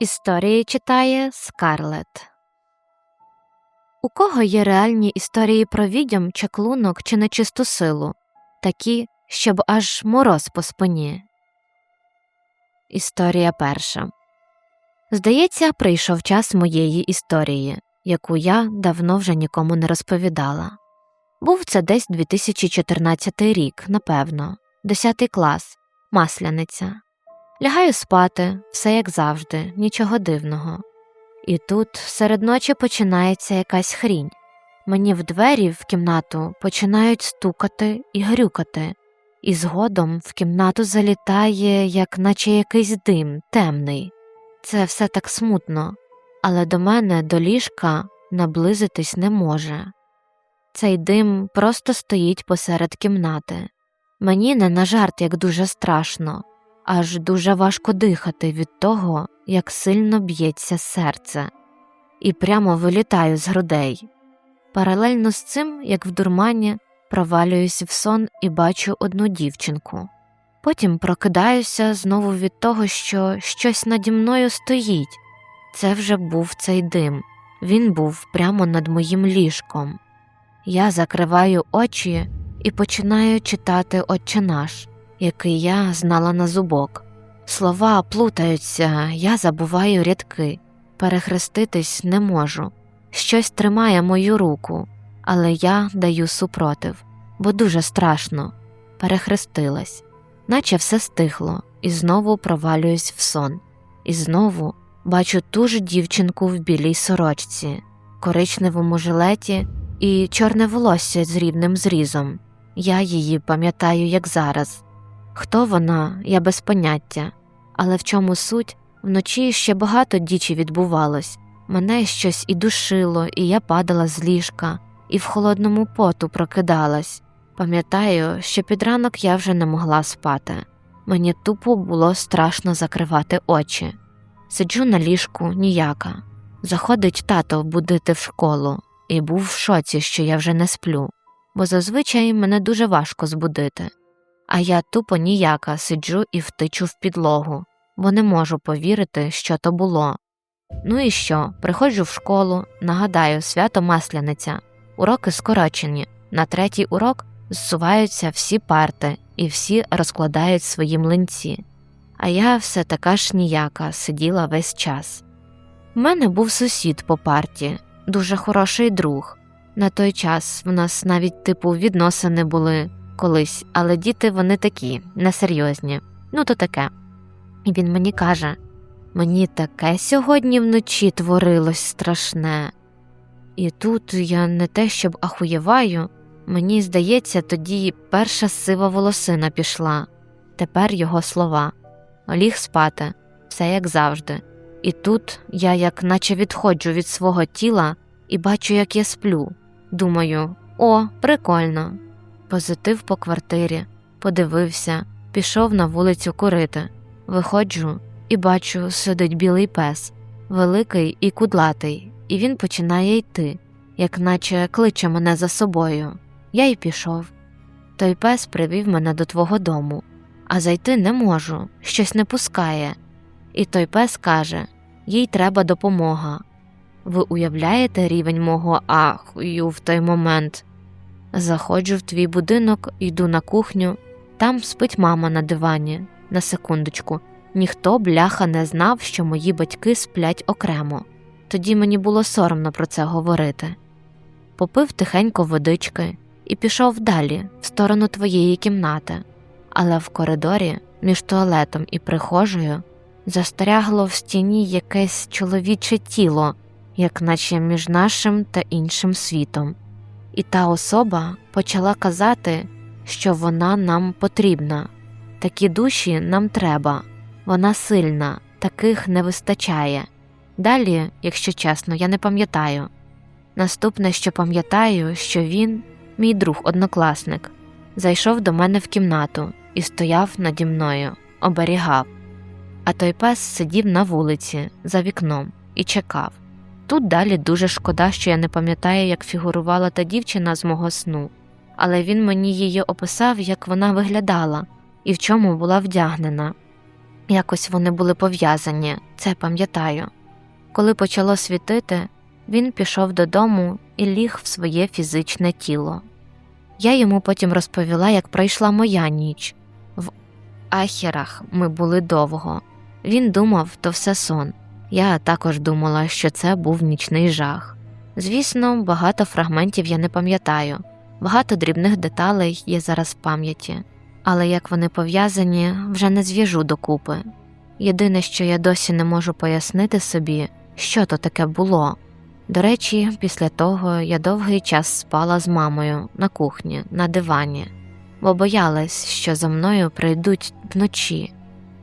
Історії читає Скарлет. У кого є реальні історії про відьом, чаклунок чи нечисту силу, такі, щоб аж мороз по спині. Історія перша. Здається, прийшов час моєї історії, яку я давно вже нікому не розповідала. Був це десь 2014 рік, напевно, 10 клас, масляниця. Лягаю спати, все як завжди, нічого дивного. І тут серед ночі починається якась хрінь. Мені в двері в кімнату починають стукати і грюкати, і згодом в кімнату залітає, як наче якийсь дим темний. Це все так смутно, але до мене, до ліжка, наблизитись не може. Цей дим просто стоїть посеред кімнати. Мені не на жарт як дуже страшно аж дуже важко дихати від того, як сильно б'ється серце, і прямо вилітаю з грудей. Паралельно з цим, як в дурмані, провалююсь в сон і бачу одну дівчинку. Потім прокидаюся знову від того, що щось наді мною стоїть. Це вже був цей дим, він був прямо над моїм ліжком. Я закриваю очі і починаю читати Отче наш який я знала на зубок. Слова плутаються, я забуваю рядки, перехреститись не можу. Щось тримає мою руку, але я даю супротив, бо дуже страшно. Перехрестилась, наче все стихло, і знову провалююсь в сон, і знову бачу ту ж дівчинку в білій сорочці, коричневому жилеті і чорне волосся з рівним зрізом. Я її пам'ятаю, як зараз. Хто вона, я без поняття, але в чому суть вночі ще багато дічі відбувалось, мене щось і душило, і я падала з ліжка, і в холодному поту прокидалась. Пам'ятаю, що під ранок я вже не могла спати. Мені тупо було страшно закривати очі. Сиджу на ліжку ніяка. Заходить тато будити в школу, і був в шоці, що я вже не сплю, бо зазвичай мене дуже важко збудити а я тупо ніяка сиджу і втичу в підлогу, бо не можу повірити, що то було. Ну і що, приходжу в школу, нагадаю, свято Масляниця, уроки скорочені, на третій урок зсуваються всі парти і всі розкладають свої млинці, а я все така ж ніяка сиділа весь час. У мене був сусід по парті, дуже хороший друг. На той час в нас навіть типу відносини були колись, але діти вони такі, несерйозні. Ну, то таке. І він мені каже мені таке сьогодні вночі творилось страшне. І тут я не те, щоб ахуєваю, мені здається, тоді перша сива волосина пішла, тепер його слова. Ліг спати, все як завжди. І тут я як наче відходжу від свого тіла і бачу, як я сплю. Думаю, о, прикольно, позитив по квартирі, подивився, пішов на вулицю курити. Виходжу і бачу, сидить білий пес, великий і кудлатий, і він починає йти, як наче кличе мене за собою. Я й пішов. Той пес привів мене до твого дому, а зайти не можу, щось не пускає. І той пес каже їй треба допомога. Ви уявляєте рівень мого ахую в той момент? Заходжу в твій будинок, йду на кухню, там спить мама на дивані. На секундочку, ніхто бляха не знав, що мої батьки сплять окремо. Тоді мені було соромно про це говорити. Попив тихенько водички і пішов далі, в сторону твоєї кімнати, але в коридорі між туалетом і прихожею застрягло в стіні якесь чоловіче тіло, як наче між нашим та іншим світом і та особа почала казати, що вона нам потрібна, такі душі нам треба, вона сильна, таких не вистачає. Далі, якщо чесно, я не пам'ятаю. Наступне, що пам'ятаю, що він, мій друг однокласник, зайшов до мене в кімнату і стояв наді мною, оберігав. А той пес сидів на вулиці за вікном і чекав. Тут далі дуже шкода, що я не пам'ятаю, як фігурувала та дівчина з мого сну, але він мені її описав, як вона виглядала і в чому була вдягнена. Якось вони були пов'язані, це пам'ятаю. Коли почало світити, він пішов додому і ліг в своє фізичне тіло. Я йому потім розповіла, як пройшла моя ніч. В ахірах ми були довго. Він думав, то все сон. Я також думала, що це був нічний жах. Звісно, багато фрагментів я не пам'ятаю, багато дрібних деталей є зараз в пам'яті, але як вони пов'язані, вже не зв'яжу докупи. Єдине, що я досі не можу пояснити собі, що то таке було. До речі, після того я довгий час спала з мамою на кухні, на дивані, бо боялась, що за мною прийдуть вночі,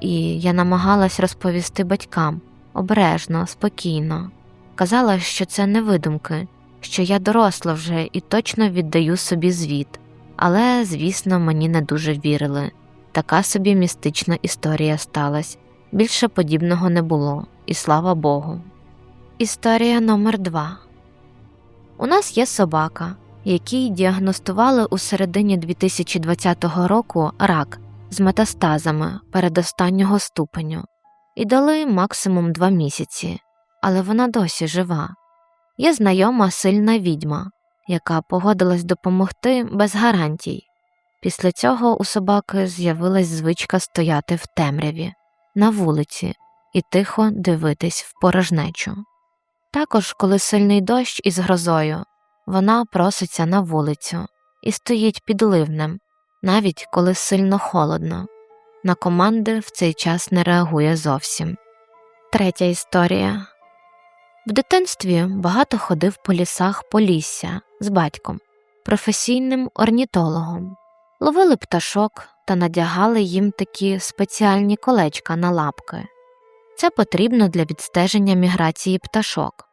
і я намагалась розповісти батькам обережно, спокійно. Казала, що це не видумки, що я доросла вже і точно віддаю собі звіт, але, звісно, мені не дуже вірили. Така собі містична історія сталася. Більше подібного не було, і слава Богу. Історія номер 2 У нас є собака, який діагностували у середині 2020 року рак з метастазами передостаннього ступеню і дали максимум два місяці, але вона досі жива. Є знайома сильна відьма, яка погодилась допомогти без гарантій. Після цього у собаки з'явилась звичка стояти в темряві, на вулиці і тихо дивитись в порожнечу. Також, коли сильний дощ із грозою, вона проситься на вулицю і стоїть під ливнем, навіть коли сильно холодно. На команди в цей час не реагує зовсім. Третя історія в дитинстві багато ходив по лісах Полісся з батьком, професійним орнітологом, ловили пташок та надягали їм такі спеціальні колечка на лапки. Це потрібно для відстеження міграції пташок.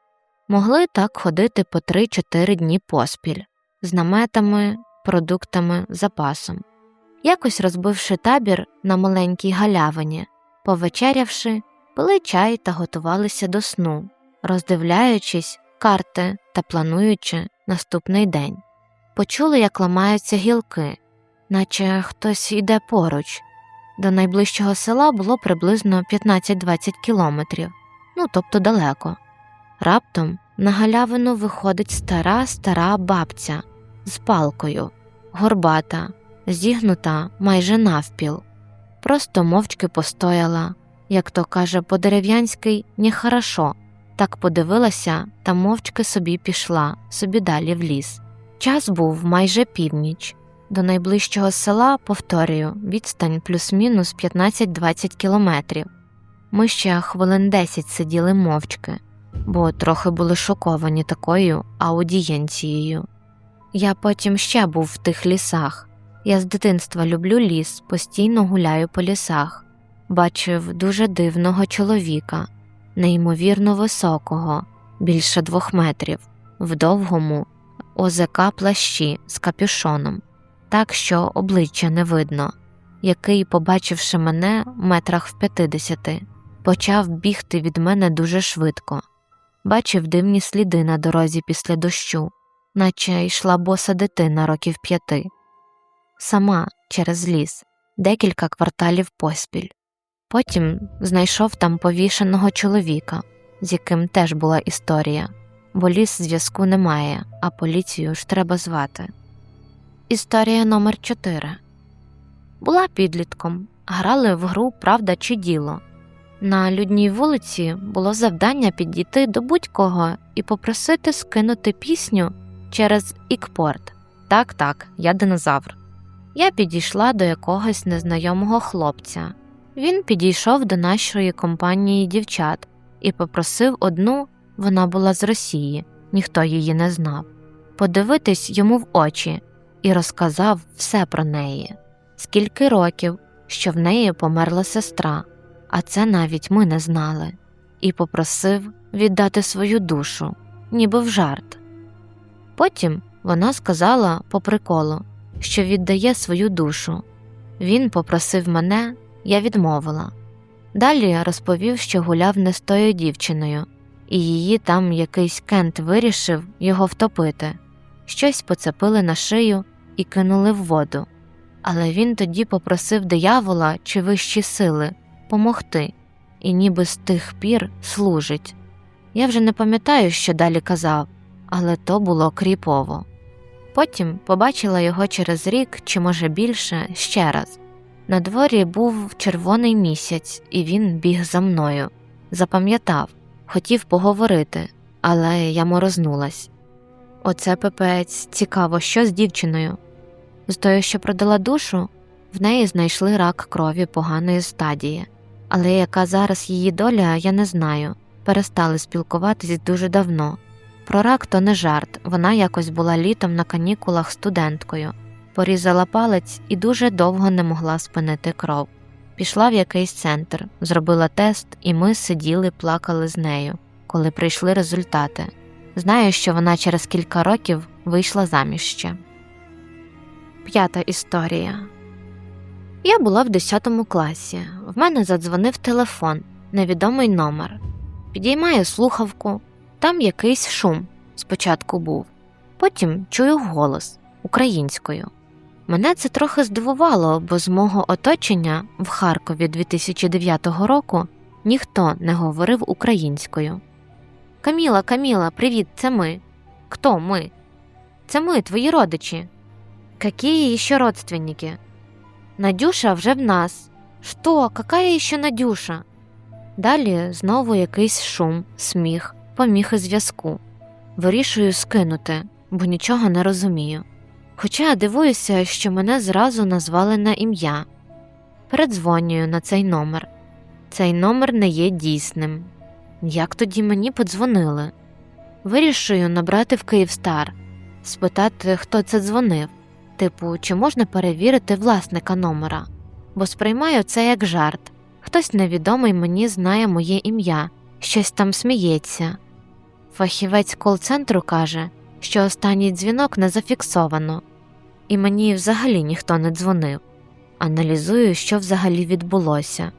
Могли так ходити по 3-4 дні поспіль з наметами, продуктами, запасом. Якось розбивши табір на маленькій галявині, повечерявши, пили чай та готувалися до сну, роздивляючись карти та плануючи наступний день. Почули, як ламаються гілки, наче хтось йде поруч. До найближчого села було приблизно 15-20 кілометрів, ну тобто далеко. Раптом на галявину виходить стара стара бабця з палкою, горбата, зігнута майже навпіл, просто мовчки постояла, як то каже по дерев'янськи нехорошо, так подивилася та мовчки собі пішла, собі далі в ліс. Час був майже північ. До найближчого села, повторюю, відстань плюс-мінус 15-20 кілометрів. Ми ще хвилин 10 сиділи мовчки, бо трохи були шоковані такою аудієнцією. Я потім ще був в тих лісах. Я з дитинства люблю ліс, постійно гуляю по лісах, бачив дуже дивного чоловіка, неймовірно високого, більше двох метрів, в довгому ОЗК плащі з капюшоном. Так що обличчя не видно, який, побачивши мене метрах в п'ятидесяти, почав бігти від мене дуже швидко, бачив дивні сліди на дорозі після дощу, наче йшла боса дитина років п'яти, сама через ліс, декілька кварталів поспіль. Потім знайшов там повішеного чоловіка, з яким теж була історія, бо ліс зв'язку немає, а поліцію ж треба звати. Історія номер 4 Була підлітком. Грали в гру Правда чи діло. На людній вулиці було завдання підійти до будь-кого і попросити скинути пісню через ікпорт. Так, так, я динозавр. Я підійшла до якогось незнайомого хлопця. Він підійшов до нашої компанії дівчат і попросив одну, вона була з Росії, ніхто її не знав, подивитись йому в очі і розказав все про неї, скільки років, що в неї померла сестра, а це навіть ми не знали, і попросив віддати свою душу, ніби в жарт. Потім вона сказала по приколу, що віддає свою душу. Він попросив мене, я відмовила. Далі розповів, що гуляв не з тою дівчиною, і її там якийсь кент вирішив його втопити, щось поцепили на шию і кинули в воду. Але він тоді попросив диявола чи вищі сили помогти, і ніби з тих пір служить. Я вже не пам'ятаю, що далі казав, але то було кріпово. Потім побачила його через рік чи, може, більше, ще раз. На дворі був червоний місяць, і він біг за мною. Запам'ятав, хотів поговорити, але я морознулась. Оце пепець цікаво, що з дівчиною. З тою, що продала душу, в неї знайшли рак крові поганої стадії, але яка зараз її доля, я не знаю. Перестали спілкуватись дуже давно. Про рак то не жарт, вона якось була літом на канікулах студенткою, порізала палець і дуже довго не могла спинити кров. Пішла в якийсь центр, зробила тест, і ми сиділи, плакали з нею, коли прийшли результати. Знаю, що вона через кілька років вийшла заміж ще. П'ята історія. Я була в 10 класі. В мене задзвонив телефон, невідомий номер. Підіймаю слухавку, там якийсь шум спочатку був, потім чую голос українською. Мене це трохи здивувало, бо з мого оточення в Харкові 2009 року ніхто не говорив українською. Каміла, Каміла, привіт, це ми. Хто ми? Це ми, твої родичі. Какие еще родственники? Надюша вже в нас. Що, какая ще Надюша? Далі знову якийсь шум, сміх, поміхи зв'язку. Вирішую скинути, бо нічого не розумію. Хоча дивуюся, що мене зразу назвали на ім'я. Передзвонюю на цей номер. Цей номер не є дійсним. Як тоді мені подзвонили? Вирішую набрати в Київстар, спитати, хто це дзвонив, типу, чи можна перевірити власника номера, бо сприймаю це як жарт. Хтось невідомий мені знає моє ім'я, щось там сміється. Фахівець кол-центру каже, що останній дзвінок не зафіксовано, і мені взагалі ніхто не дзвонив. Аналізую, що взагалі відбулося,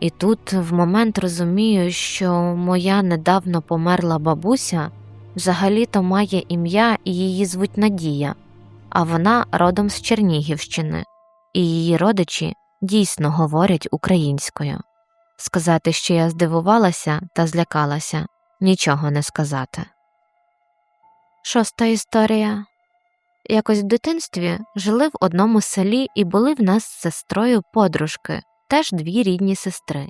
і тут в момент розумію, що моя недавно померла бабуся взагалі-то має ім'я і її звуть Надія, а вона родом з Чернігівщини, і її родичі дійсно говорять українською. Сказати, що я здивувалася та злякалася, нічого не сказати. Шоста історія. Якось в дитинстві жили в одному селі і були в нас з сестрою подружки, теж дві рідні сестри.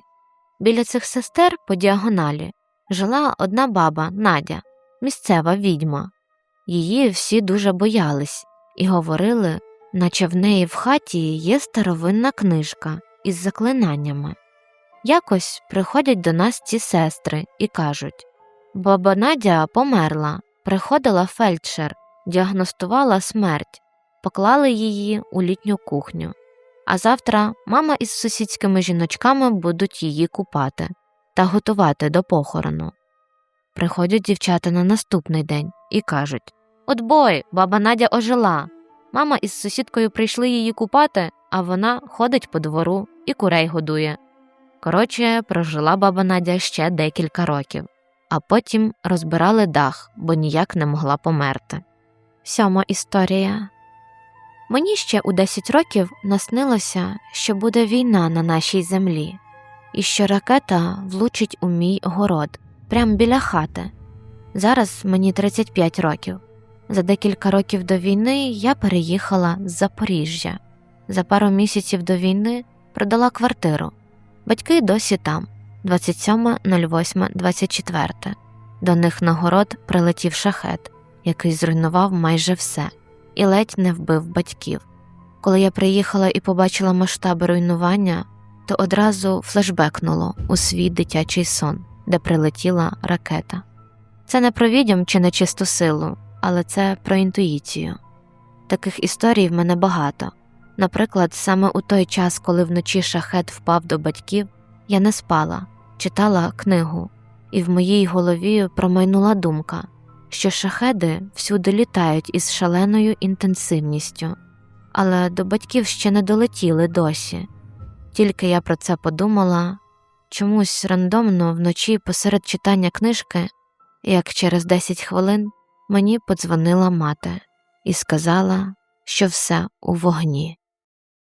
Біля цих сестер по діагоналі жила одна баба Надя, місцева відьма. Її всі дуже боялись і говорили, наче в неї в хаті є старовинна книжка із заклинаннями. Якось приходять до нас ці сестри і кажуть Баба Надя померла, приходила фельдшер, діагностувала смерть, поклали її у літню кухню. А завтра мама із сусідськими жіночками будуть її купати та готувати до похорону. Приходять дівчата на наступний день і кажуть От бой, баба Надя ожила. Мама із сусідкою прийшли її купати, а вона ходить по двору і курей годує. Коротше, прожила баба Надя ще декілька років, а потім розбирали дах, бо ніяк не могла померти. Сьома історія. Мені ще у 10 років наснилося, що буде війна на нашій землі, і що ракета влучить у мій город прямо біля хати. Зараз мені 35 років. За декілька років до війни я переїхала з Запоріжжя. За пару місяців до війни продала квартиру. Батьки досі там, 27.08.24. До них на город прилетів шахет, який зруйнував майже все, і ледь не вбив батьків. Коли я приїхала і побачила масштаби руйнування, то одразу флешбекнуло у свій дитячий сон, де прилетіла ракета. Це не про відьом чи нечисту силу, але це про інтуїцію. Таких історій в мене багато. Наприклад, саме у той час, коли вночі шахет впав до батьків, Я не спала, читала книгу, і в моїй голові промайнула думка, що шахеди всюди літають із шаленою інтенсивністю, але до батьків ще не долетіли досі. Тільки я про це подумала, чомусь рандомно вночі посеред читання книжки, як через 10 хвилин мені подзвонила мати і сказала, що все у вогні.